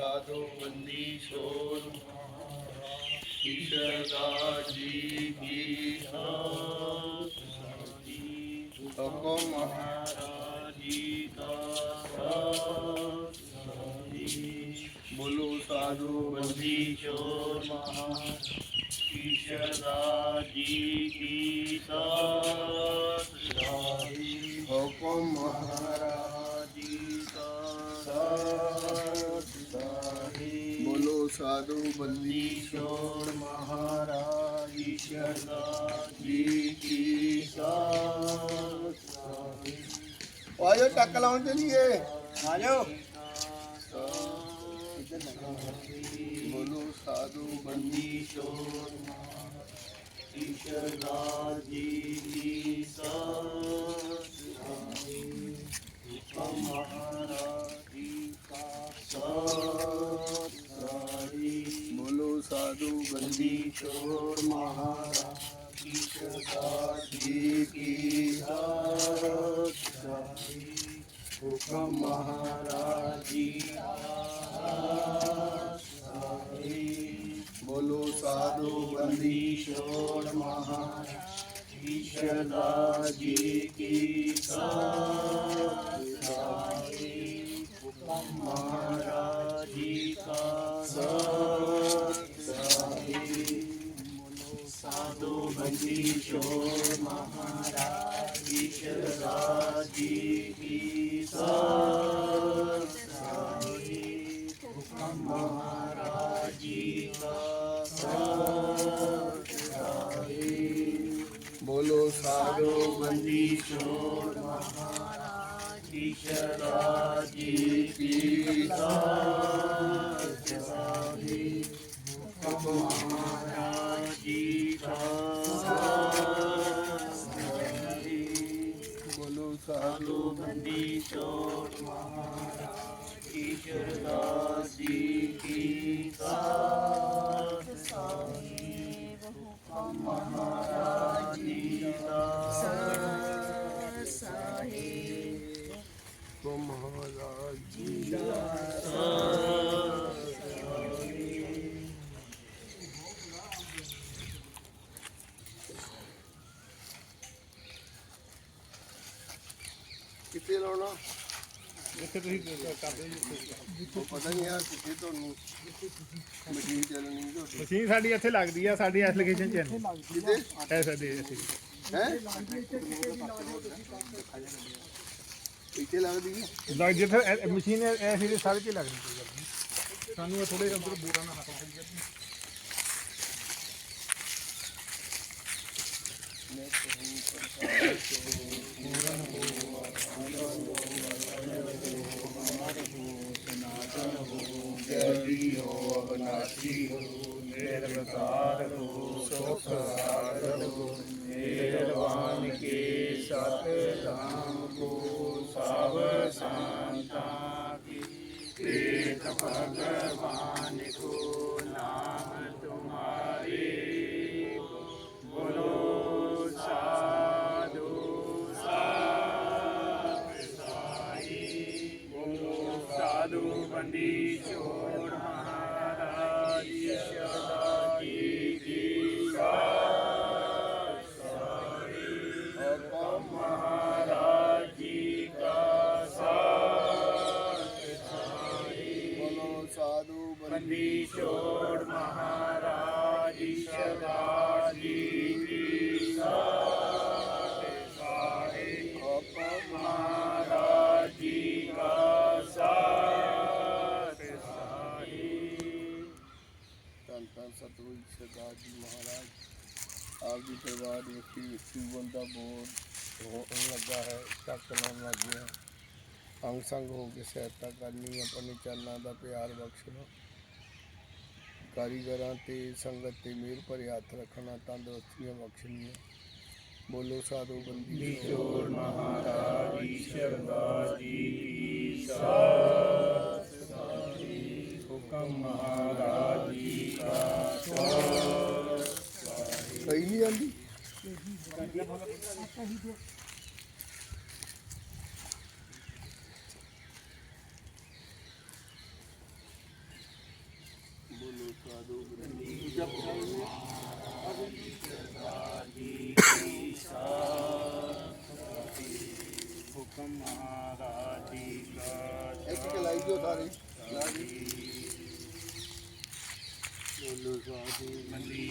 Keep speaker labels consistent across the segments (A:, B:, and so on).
A: ਸਾਧੂ ਬੰਦੀ ਸੋਨ ਈਸ਼ਰਦਾ ਜੀ ਕੀ ਸਾਧੀ ਹੁਕਮ ਮਹਾਰਾਜ ਜੀ ਕਾ ਸਾਧੀ ਬੋਲੋ ਸਾਧੂ ਬੰਦੀ ਸਾਧੂ ਬੰਦੀ ਚੋਰ ਮਹਾਰਾਜ ਈਸ਼ਰਦਾ ਜੀ ਕੀ ਸਾਧੀ
B: ਆਜੋ ਟੱਕ ਲਾਉਣ ਚਲੀਏ ਆਜੋ।
A: ਬੋਲੋ ਸਾਧੂ ਬੰਦੀ ਚੋਰ ਈਸ਼ਰਦਾ ਜੀ ਕੀ ਸਾਧੀ ਹੁਕਮ
B: ਬੋਲੋ ਸਾਧੂ
A: ਬੰਦੀ ਚੋਰ ਮਹਾਰਾਜ ਈਸ਼ਰਦਾ ਜੀ ਕੀ ਸਾਧੀ ਹੁਕਮ ਮਹਾਰਾਜ ਜੀ ਸਾਧੀ
B: ਬੋਲੋ
A: ਸਾਧੂ ਬੰਦੀ ਚੋਰ ਮਹਾਰਾਜ ਈਸ਼ਰਦਾ ਜੀ ਕੀ ਸਾਧੀ ਚੋਰ ਮਹਾਰਾਜ ਈਸ਼ਰਾ ਜੀ ਕੀ ਸਾਧੀ ਹੁਕਮ ਮਹਾਰਾਜ ਜੀ ਦਾ ਸਾਧੀ
B: ਬੋਲੋ ਸਾਧੂ
A: ਸਾਧੂ ਬੰਦੀ ਚੋਰ ਮਹਾਰਾਜ ਈਸ਼ਰਾ ਜੀ ਕੀ ਸਾਧੀ ਮਹਾਰਾਜ ਜੀ ਕਾ
B: ਜੀ ਕਿੱਥੇ ਲਾਉਣਾ?
C: ਇੱਥੇ ਤੁਸੀਂ ਕਰਦੇ ਜੀ
B: ਪਤਾ ਨਹੀਂ ਆ ਕਿੱਥੇ ਤੁਹਾਨੂੰ ਮਸ਼ੀਨ ਚੱਲਣੀ ਤੁਹਾਡੀ
C: ਮਸ਼ੀਨ ਸਾਡੀ ਇੱਥੇ ਲੱਗਦੀ ਆ ਸਾਡੀ ਇਸ ਲੋਕੇਸ਼ਨ 'ਚ ਹੈ
B: ਕਿਤੇ
C: ਐਸਾ ਦੇ ਇੱਥੇ। ਲੱਗ ਜਿੱਥੇ ਇਹ- ਇਹ ਮਸ਼ੀਨ ਐਸੀ ਦੇ ਸਾਰੇ 'ਚ ਹੀ ਲੱਗਦੀ ਕੋਈ ਗੱਲ ਨਹੀਂ ਸਾਨੂੰ ਥੋੜੇ ਅੰਦਰ ਬੂਰਾ ਨਾ ਹਟਾ ਕਰੀ
A: ਜਲਦੀ ਹੋ ਅਬਨਾਸੀ ਹੋ ਸਤ ਧਾਮ ਕੋ ਸਭ ਸੰਤਾਂ ਕੀ ਏਕ ਭਗਵਾਨ ਸਾਧੂ ਬੰਦੀ ਮਹਾਰਾਜ ਈਸ਼ਵਰਾ ਜੀ ਕੀ ਸਾਧ ਸਾਈ ਹੁਕਮ ਮਹਾਰਾਜ ਜੀ ਕਾ ਸਾਥ ਸਾਈ
B: ਧੰਨ ਧੰਨ ਸਤਿਗੁਰੂ ਸਰਦਾਰ ਜੀ ਮਹਾਰਾਜ। ਆਪ ਦੀ ਦਰਬਾਰ ਵਿੱਚ ਸੁਵਨ ਦਾ ਬੋਧ ਹੋਣ ਲੱਗਾ ਹੈ, ਚੱਕ ਲਾਉਣ ਲੱਗ ਗਿਆ ਅੰਗ ਸੰਗ ਹੋ ਕੇ ਸਹਾਇਤਾ ਕਰਨੀ ਆਪਣੇ ਚਰਨਾਂ ਦਾ ਪਿਆਰ ਬਖਸ਼ਣਾ। ਕਾਰੀਗਰਾਂ ਤੇ ਸੰਗਤ ਤੇ ਮਿਹਰ ਭਰੇ ਹੱਥ ਰੱਖਣਾ ਤੰਦਰੁਸਤੀਆਂ ਬਖਸ਼ਣੀਆਂ। ਬੋਲੋ ਸਾਧੂ ਬੰਦੀ
A: ਚੋਰ ਮਹਾਰਾਜ ਈਸ਼ਵਰਾ ਜੀ ਕੀ ਸਾਥ ਸਾਈ ਹੁਕਮ ਮਹਾਰਾਜ ਜੀ ਕਾ
B: ਕਈ ਨਹੀਂ ਆਂਦੀ ਸਾਧੂ ਬੰਦੀ ਜਪ ਸਕਦੇ
C: ਹੁਕਮ ਮਹਾਰਾਜ ਜੀ ਕਾ
B: ਇੱਕ ਲਾਈ ਦਿਓ ਸਾਰੇ ਲਾ ਜੀ ਬੋਲੋ ਸਾਧੂ
C: ਹੁਕਮ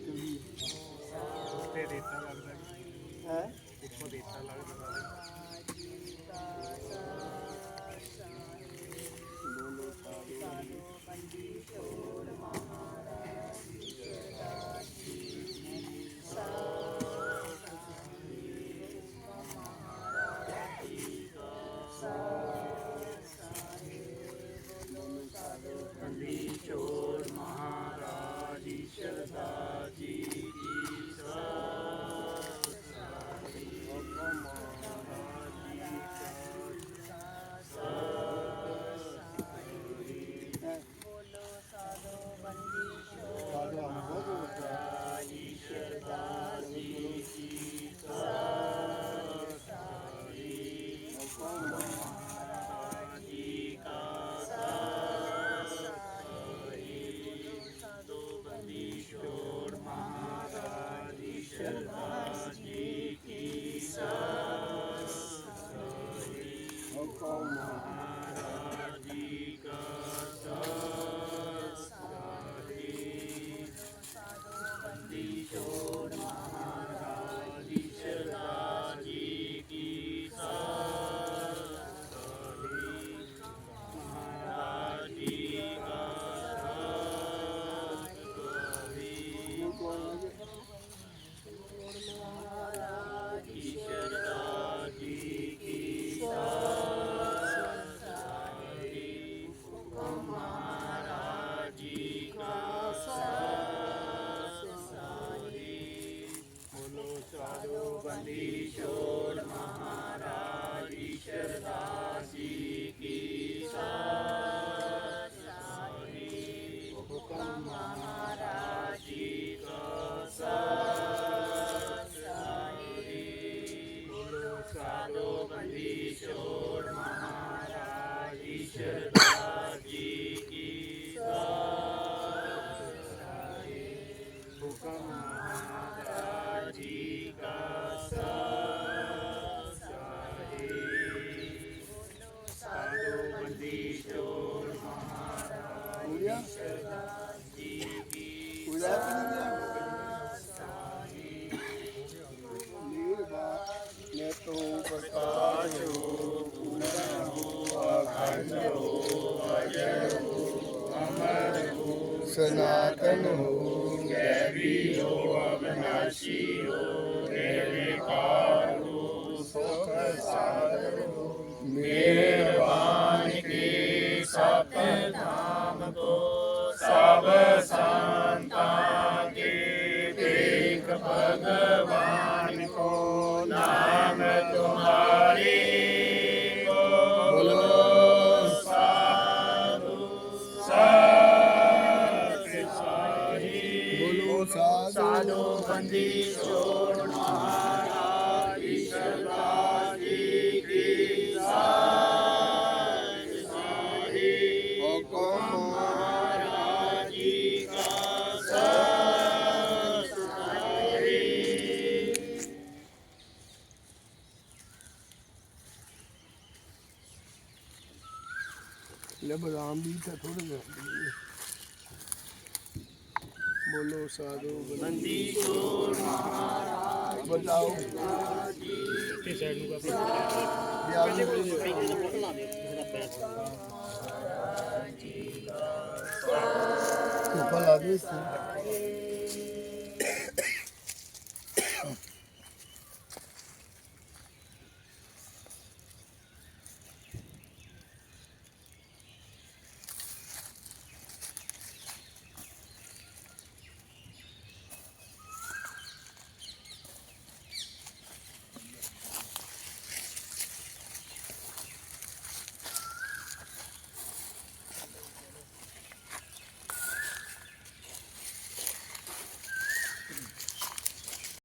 A: ਤੇ ਰੇਤਾ ਲੱਗਦਾ
B: ਹੈ?
A: ਉੱਪਰ ਰੇਤਾ ਲੱਗਦਾ?
B: Señor. ਲੈ ਬਦਾਮ ਵੀ ਤਾਂ ਥੋੜੇ ਬੋਲੋ ਸਾਧੂ ਬੰਦੀ ਚੋਰ ਮਹਾਰਾਜ ਬਤਾਓ।
A: ਤੇ ਸਾਈਡ ਨੂੰ
B: ਧੁੱਪਾ ਲਾ ਦੇ ਇਸ ਤੇ।